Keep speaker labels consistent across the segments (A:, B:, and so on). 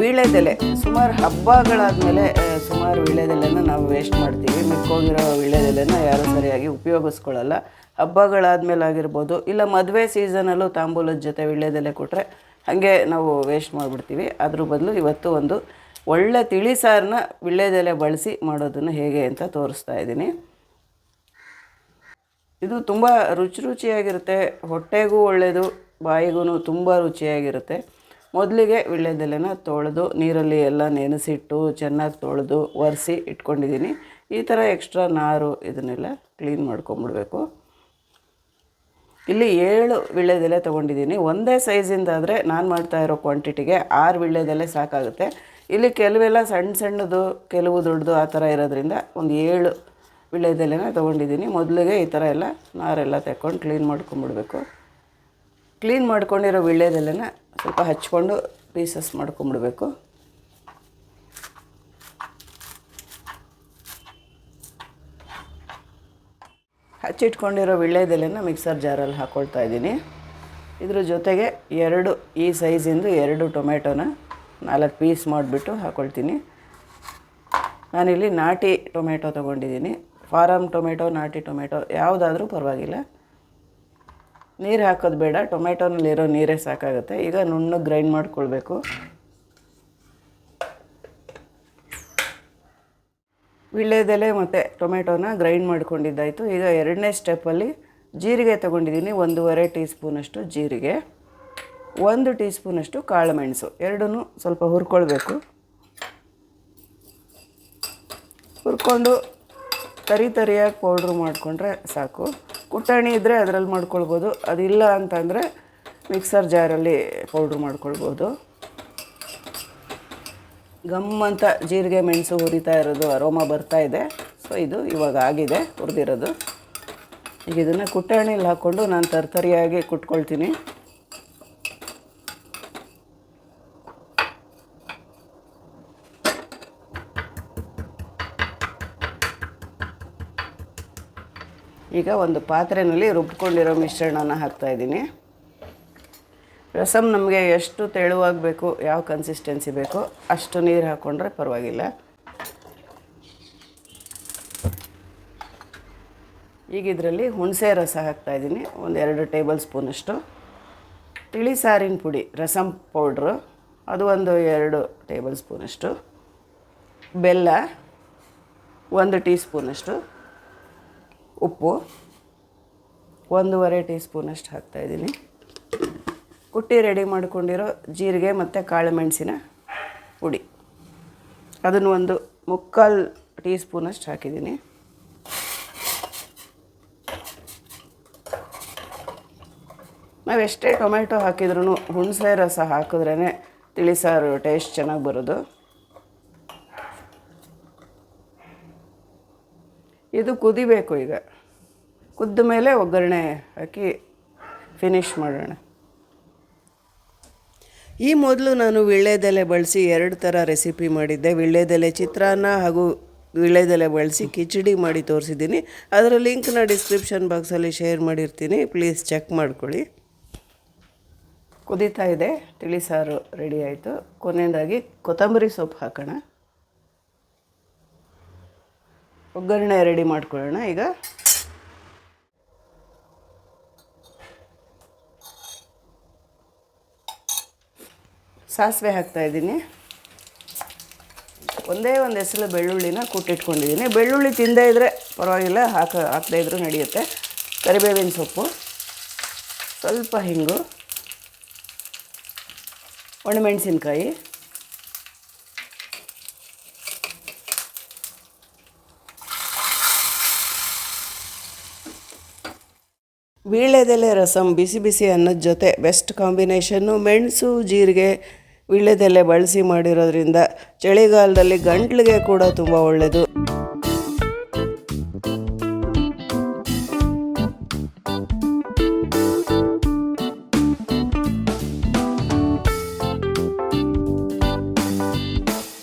A: ವೀಳ್ಯದೆಲೆ. ಸುಮಾರು ಹಬ್ಬಗಳಾದಮೇಲೆ ಸುಮಾರು ವೀಳ್ಯದೆಲೆನ ನಾವು ವೇಸ್ಟ್ ಮಾಡ್ತೀವಿ. ಮಿಕ್ಕೋಗಿರೋ ವೀಳ್ಯದೆಲೆನ ಯಾರೂ ಸರಿಯಾಗಿ ಉಪಯೋಗಿಸ್ಕೊಳ್ಳಲ್ಲ ಹಬ್ಬಗಳಾದ್ಮೇಲೆ ಆಗಿರ್ಬೋದು, ಇಲ್ಲ ಮದುವೆ ಸೀಸನಲ್ಲೂ ತಾಂಬೂಲದ ಜೊತೆ ವೀಳ್ಯದೆಲೆ ಕೊಟ್ಟರೆ ಹಾಗೆ ನಾವು ವೇಸ್ಟ್ ಮಾಡಿಬಿಡ್ತೀವಿ. ಅದ್ರ ಬದಲು ಇವತ್ತು ಒಂದು ಒಳ್ಳೆ ತಿಳಿಸಾರನ್ನ ವೀಳ್ಯದೆಲೆ ಬಳಸಿ ಮಾಡೋದನ್ನು ಹೇಗೆ ಅಂತ ತೋರಿಸ್ತಾ ಇದ್ದೀನಿ. ಇದು ತುಂಬ ರುಚಿ ರುಚಿಯಾಗಿರುತ್ತೆ. ಹೊಟ್ಟೆಗೂ ಒಳ್ಳೆಯದು ಬಾಯಿಗೂ ತುಂಬ ರುಚಿಯಾಗಿರುತ್ತೆ. ಮೊದಲಿಗೆ ವೀಳ್ಯದೆಲೆನ ತೊಳೆದು, ನೀರಲ್ಲಿ ಎಲ್ಲ ನೆನೆಸಿಟ್ಟು, ಚೆನ್ನಾಗಿ ತೊಳೆದು, ಒರೆಸಿ ಇಟ್ಕೊಂಡಿದ್ದೀನಿ. ಈ ಥರ ಎಕ್ಸ್ಟ್ರಾ ನಾರು ಇದನ್ನೆಲ್ಲ ಕ್ಲೀನ್ ಮಾಡ್ಕೊಂಬಿಡ್ಬೇಕು. ಇಲ್ಲಿ ಏಳು ವೀಳ್ಯದೆಲೆ ತೊಗೊಂಡಿದ್ದೀನಿ. ಒಂದೇ ಸೈಜಿಂದಾದರೆ ನಾನು ಮಾಡ್ತಾ ಇರೋ ಕ್ವಾಂಟಿಟಿಗೆ ಆರು ವೀಳ್ಯದೆಲೆ ಸಾಕಾಗುತ್ತೆ. ಇಲ್ಲಿ ಕೆಲವೆಲ್ಲ ಸಣ್ಣ ಸಣ್ಣದು, ಕೆಲವು ದೊಡ್ಡದು ಆ ಥರ ಇರೋದ್ರಿಂದ ಒಂದು ಏಳು ವೀಳ್ಯದೆಲೆನ ತೊಗೊಂಡಿದ್ದೀನಿ. ಮೊದಲಿಗೆ ಈ ಥರ ಎಲ್ಲ ನಾರೆಲ್ಲ ತೆಕ್ಕೊಂಡು ಕ್ಲೀನ್ ಮಾಡ್ಕೊಂಬಿಡ್ಬೇಕು. ಕ್ಲೀನ್ ಮಾಡ್ಕೊಂಡಿರೋ ವೀಳ್ಯದೆಲೆನ ಸ್ವಲ್ಪ ಹಚ್ಕೊಂಡು ಪೀಸಸ್ ಮಾಡ್ಕೊಂಬಿಡ್ಬೇಕು. ಹಚ್ಚಿಟ್ಕೊಂಡಿರೋ ವೀಳ್ಯದೆಲೆನ ಮಿಕ್ಸರ್ ಜಾರಲ್ಲಿ ಹಾಕ್ಕೊಳ್ತಾ ಇದ್ದೀನಿ. ಇದ್ರ ಜೊತೆಗೆ ಎರಡು, ಈ ಸೈಜಿಂದು ಎರಡು ಟೊಮೆಟೊನ ನಾಲ್ಕು ಪೀಸ್ ಮಾಡಿಬಿಟ್ಟು ಹಾಕ್ಕೊಳ್ತೀನಿ ನಾನಿಲ್ಲಿ ನಾಟಿ ಟೊಮೆಟೊ ತೊಗೊಂಡಿದ್ದೀನಿ. ಫಾರಮ್ ಟೊಮೆಟೊ, ನಾಟಿ ಟೊಮೆಟೊ, ಯಾವುದಾದ್ರೂ ಪರವಾಗಿಲ್ಲ. ನೀರು ಹಾಕೋದು ಬೇಡ, ಟೊಮೆಟೊನಲ್ಲಿರೋ ನೀರೇ ಸಾಕಾಗುತ್ತೆ. ಈಗ ನುಣ್ಣಗೆ ಗ್ರೈಂಡ್ ಮಾಡ್ಕೊಳ್ಬೇಕು. ವೀಳ್ಯದೆಲೆ ಮತ್ತು ಟೊಮೆಟೊನ ಗ್ರೈಂಡ್ ಮಾಡ್ಕೊಂಡಿದ್ದಾಯಿತು. ಈಗ ಎರಡನೇ ಸ್ಟೆಪ್ಪಲ್ಲಿ ಜೀರಿಗೆ ತೊಗೊಂಡಿದ್ದೀನಿ, ಒಂದೂವರೆ ಟೀ ಸ್ಪೂನಷ್ಟು ಜೀರಿಗೆ, ಒಂದು ಟೀ ಸ್ಪೂನಷ್ಟು ಕಾಳುಮೆಣಸು ಎರಡೂ ಸ್ವಲ್ಪ ಹುರ್ಕೊಳ್ಬೇಕು. ಹುರ್ಕೊಂಡು ತರಿ ತರಿಯಾಗಿ ಪೌಡ್ರ್ ಮಾಡಿಕೊಂಡ್ರೆ ಸಾಕು. ಕುಟ್ಟಾಣಿ ಇದ್ದರೆ ಅದರಲ್ಲಿ ಮಾಡ್ಕೊಳ್ಬೋದು. ಅದಿಲ್ಲ ಅಂತಂದರೆ ಮಿಕ್ಸರ್ ಜಾರಲ್ಲಿ ಪೌಡ್ರ್ ಮಾಡ್ಕೊಳ್ಬೋದು. ಗಮ್ ಅಂತ ಜೀರಿಗೆ, ಮೆಣಸು ಹುರಿತಾ ಇರೋದು ಅರೋಮ ಬರ್ತಾ ಇದೆ. ಸೊ ಇದು ಇವಾಗ ಆಗಿದೆ, ಹುರಿದಿರೋದು. ಈಗ ಇದನ್ನು ಕುಟ್ಟಾಣಿಲಿ ಹಾಕ್ಕೊಂಡು ನಾನು ತರ್ತರಿಯಾಗಿ ಕುಟ್ಕೊಳ್ತೀನಿ. ಈಗ ಒಂದು ಪಾತ್ರೆಯಲ್ಲಿ ರುಬ್ಕೊಂಡಿರೋ ಮಿಶ್ರಣನ ಹಾಕ್ತಾಯಿದ್ದೀನಿ ರಸಮ್ ನಮಗೆ ಎಷ್ಟು ತೆಳುವಾಗಿ ಬೇಕು ಯಾವ ಕನ್ಸಿಸ್ಟೆನ್ಸಿ ಬೇಕೋ, ಅಷ್ಟು ನೀರು ಹಾಕ್ಕೊಂಡ್ರೆ ಪರವಾಗಿಲ್ಲ. ಈಗ ಇದರಲ್ಲಿ ಹುಣಸೆ ರಸ ಹಾಕ್ತಾಯಿದ್ದೀನಿ ಒಂದು ಎರಡು ಟೇಬಲ್ ಸ್ಪೂನಷ್ಟು ತಿಳಿ ಸಾರಿನ ಪುಡಿ ರಸಮ್ ಪೌಡ್ರು, ಅದು ಒಂದು ಎರಡು ಟೇಬಲ್ ಸ್ಪೂನಷ್ಟು ಬೆಲ್ಲ, ಒಂದು ಟೀ ಸ್ಪೂನಷ್ಟು ಉಪ್ಪು, ಒಂದೂವರೆ ಟೀ ಸ್ಪೂನಷ್ಟು ಹಾಕ್ತಾಯಿದ್ದೀನಿ ಕುಟ್ಟಿ ರೆಡಿ ಮಾಡ್ಕೊಂಡಿರೋ ಜೀರಿಗೆ ಮತ್ತು ಕಾಳು ಮೆಣಸಿನ ಪುಡಿ. ಅದನ್ನು ಒಂದು ಮುಕ್ಕಾಲು ಟೀ ಸ್ಪೂನಷ್ಟು ಹಾಕಿದ್ದೀನಿ. ನಾವು ಎಷ್ಟೇ ಟೊಮೆಟೊ ಹಾಕಿದ್ರೂ ಹುಣಸೆ ರಸ ಹಾಕಿದ್ರೇ ತಿಳಿಸಾರು ಟೇಸ್ಟ್ ಚೆನ್ನಾಗಿ ಬರೋದು. ಇದು ಕುದಿಬೇಕು ಈಗ. ಕುದ್ದ ಮೇಲೆ ಒಗ್ಗರಣೆ ಹಾಕಿ ಫಿನಿಷ್ ಮಾಡೋಣ. ಈ ಮೊದಲು ನಾನು ವೀಳ್ಯದೆಲೆ ಬಳಸಿ ಎರಡು ಥರ ರೆಸಿಪಿ ಮಾಡಿದ್ದೆ. ವೀಳ್ಯದೆಲೆ ಚಿತ್ರಾನ್ನ ಹಾಗೂ ವೀಳ್ಯದೆಲೆ ಬಳಸಿ ಕಿಚಡಿ ಮಾಡಿ ತೋರಿಸಿದ್ದೀನಿ. ಅದರ ಲಿಂಕ್ನ ಡಿಸ್ಕ್ರಿಪ್ಷನ್ ಬಾಕ್ಸಲ್ಲಿ ಶೇರ್ ಮಾಡಿರ್ತೀನಿ. ಪ್ಲೀಸ್ ಚೆಕ್ ಮಾಡ್ಕೊಳ್ಳಿ. ಕುದೀತಾ ಇದೆ. ತಿಳಿಸಾರು ರೆಡಿ ಆಯಿತು. ಕೊನೆಯದಾಗಿ ಕೊತ್ತಂಬರಿ ಸೊಪ್ಪು ಹಾಕೋಣ. ಒಗ್ಗರಣೆ ರೆಡಿ ಮಾಡ್ಕೊಳ್ಳೋಣ. ಈಗ ಸಾಸಿವೆ ಹಾಕ್ತಾ ಇದ್ದೀನಿ. ಒಂದೇ ಒಂದು ಹೆಸರು ಬೆಳ್ಳುಳ್ಳಿನ ಕೂಟಿಟ್ಕೊಂಡಿದ್ದೀನಿ. ಬೆಳ್ಳುಳ್ಳಿ ತಿಂದೇ ಇದ್ದರೆ ಪರವಾಗಿಲ್ಲ, ಹಾಕ, ಹಾಕದೇ ಇದ್ದರೂ ನಡೆಯುತ್ತೆ. ಕರಿಬೇವಿನ ಸೊಪ್ಪು, ಸ್ವಲ್ಪ ಹಿಂಗು, ಒಣಮೆಣಸಿನ್ಕಾಯಿ. ವೀಳ್ಯದೆಲೆ ರಸಂ ಬಿಸಿ ಬಿಸಿ ಅನ್ನದ ಜೊತೆ ಬೆಸ್ಟ್ ಕಾಂಬಿನೇಷನ್ನು ಮೆಣಸು ಜೀರಿಗೆ ವೀಳ್ಯದೆಲೆ ಬಳಸಿ ಮಾಡಿರೋದ್ರಿಂದ ಚಳಿಗಾಲದಲ್ಲಿ ಗಂಟ್ಲಿಗೆ ಕೂಡ ತುಂಬ ಒಳ್ಳೆಯದು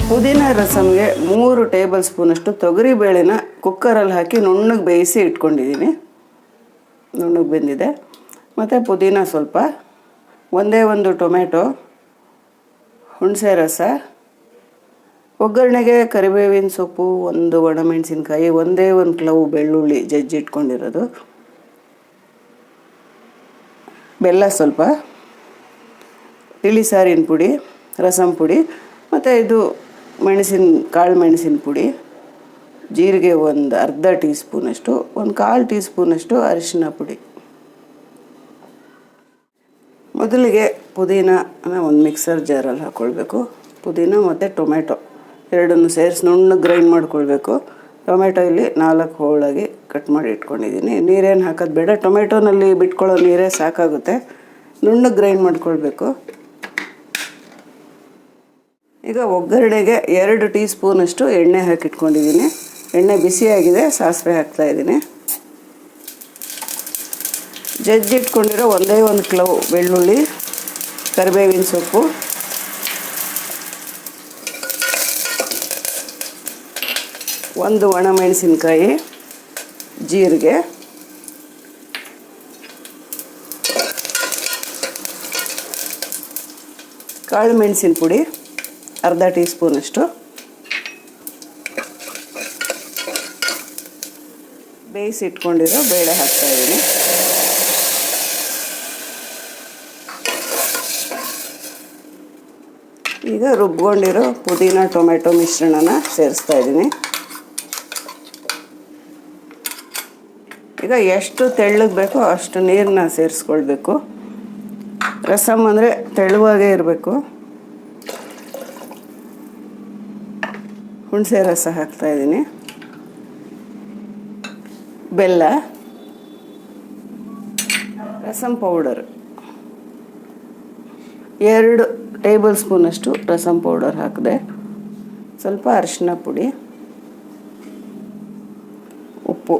A: ಪುದೀನ ರಸಮ್ಗೆ ಮೂರು ಟೇಬಲ್ ಸ್ಪೂನಷ್ಟು ತೊಗರಿಬೇಳೆನ ಕುಕ್ಕರಲ್ಲಿ ಹಾಕಿ ನುಣ್ಣಗೆ ಬೇಯಿಸಿ ಇಟ್ಕೊಂಡಿದ್ದೀನಿ ನುಣ್ಣಗೆ ಬೆಂದಿದೆ. ಮತ್ತು ಪುದೀನ ಸ್ವಲ್ಪ, ಒಂದೇ ಒಂದು ಟೊಮೆಟೊ, ಹುಣಸೆ ರಸ, ಒಗ್ಗರಣೆಗೆ ಕರಿಬೇವಿನ ಸೊಪ್ಪು, ಒಂದು ಒಣಮೆಣಸಿನ್ಕಾಯಿ, ಒಂದೇ ಒಂದು ಕ್ಲವ್ ಬೆಳ್ಳುಳ್ಳಿ ಜಜ್ಜಿಟ್ಕೊಂಡಿರೋದು. ಬೆಲ್ಲ ಸ್ವಲ್ಪ ತಿಳಿ ಸಾರಿನ ಪುಡಿ, ರಸಂ ಪುಡಿ, ಮತ್ತು ಇದು ಮೆಣಸಿನ, ಕಾಳು ಮೆಣಸಿನ ಪುಡಿ. ಜೀರಿಗೆ ಒಂದು ಅರ್ಧ ಟೀ ಸ್ಪೂನಷ್ಟು ಒಂದು ಕಾಲು ಟೀ ಸ್ಪೂನಷ್ಟು ಅರಿಶಿನ ಪುಡಿ. ಮೊದಲಿಗೆ ಪುದೀನ ಒಂದು ಮಿಕ್ಸರ್ ಜಾರಲ್ಲಿ ಹಾಕ್ಕೊಳ್ಬೇಕು ಪುದೀನ ಮತ್ತು ಟೊಮೆಟೊ ಎರಡನ್ನು ಸೇರಿಸಿ ನುಣ್ಣಗೆ ಗ್ರೈಂಡ್ ಮಾಡ್ಕೊಳ್ಬೇಕು. ಟೊಮೆಟೊ ಇಲ್ಲಿ ನಾಲ್ಕು ಹೋಳಾಗಿ ಕಟ್ ಮಾಡಿ ಇಟ್ಕೊಂಡಿದ್ದೀನಿ ನೀರೇನು ಹಾಕೋದು ಬೇಡ. ಟೊಮೆಟೊನಲ್ಲಿ ಬಿಟ್ಕೊಳ್ಳೋ ನೀರೇ ಸಾಕಾಗುತ್ತೆ. ನುಣ್ಣಗೆ ಗ್ರೈಂಡ್ ಮಾಡ್ಕೊಳ್ಬೇಕು. ಈಗ ಒಗ್ಗರಣೆಗೆ ಎರಡು ಟೀ ಸ್ಪೂನಷ್ಟು ಎಣ್ಣೆ ಹಾಕಿಟ್ಕೊಂಡಿದ್ದೀನಿ ಎಣ್ಣೆ ಬಿಸಿಯಾಗಿದೆ, ಸಾಸಿವೆ ಹಾಕ್ತಾಯಿದ್ದೀನಿ ಜಜ್ಜಿಟ್ಕೊಂಡಿರೋ ಒಂದೇ ಒಂದು ಕ್ಲವ್ ಬೆಳ್ಳುಳ್ಳಿ, ಕರಿಬೇವಿನ ಸೊಪ್ಪು. ಒಂದು ಒಣಮೆಣಸಿನ್ಕಾಯಿ, ಜೀರಿಗೆ. ಕಾಳು ಮೆಣಸಿನ ಪುಡಿ, ಅರ್ಧ ಟೀ ಸ್ಪೂನಷ್ಟು ಬೇಯಿಸಿಟ್ಕೊಂಡಿರೋ ಬೇಳೆ ಹಾಕ್ತಾ ಇದ್ದೀನಿ. ಈಗ ರುಬ್ಕೊಂಡಿರೋ ಪುದೀನ ಟೊಮೆಟೊ ಮಿಶ್ರಣನ ಸೇರಿಸ್ತಾ ಇದ್ದೀನಿ. ಈಗ ಎಷ್ಟು ತೆಳ್ಳಗೆ ಬೇಕೋ ಅಷ್ಟು ನೀರನ್ನ ಸೇರಿಸ್ಕೊಳ್ಬೇಕು. ರಸಮ್ ಅಂದರೆ ತೆಳುವಾಗೇ ಇರಬೇಕು. ಹುಣಸೆ ರಸ ಹಾಕ್ತಾ ಇದ್ದೀನಿ. ಬೆಲ್ಲ ರಸಂ ಪೌಡರ್ ಎರಡು ಟೇಬಲ್ ಸ್ಪೂನಷ್ಟು ರಸಂ ಪೌಡರ್ ಹಾಕಿದೆ. ಸ್ವಲ್ಪ ಅರಿಶಿನ ಪುಡಿ ಉಪ್ಪು.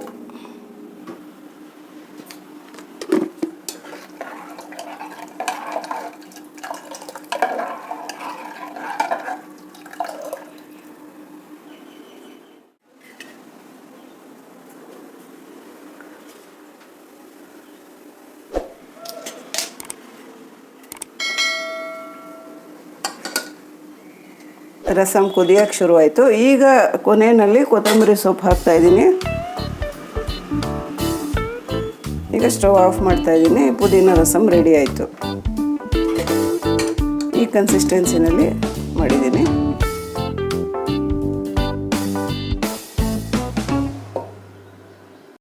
A: ರಸಮ್ ಕುದಿಯಕ್ಕೆ ಶುರುವಾಯಿತು. ಈಗ ಕೊನೆಯಲ್ಲಿ ಕೊತ್ತಂಬರಿ ಸೊಪ್ಪು ಹಾಕ್ತಾ ಇದ್ದೀನಿ. ಈಗ ಸ್ಟವ್ ಆಫ್ ಮಾಡ್ತಾ ಇದ್ದೀನಿ. ಪುದೀನ ರಸಮ್ ರೆಡಿ ಆಯಿತು. ಈ ಕನ್ಸಿಸ್ಟೆನ್ಸಿನಲ್ಲಿ ಮಾಡಿದ್ದೀನಿ.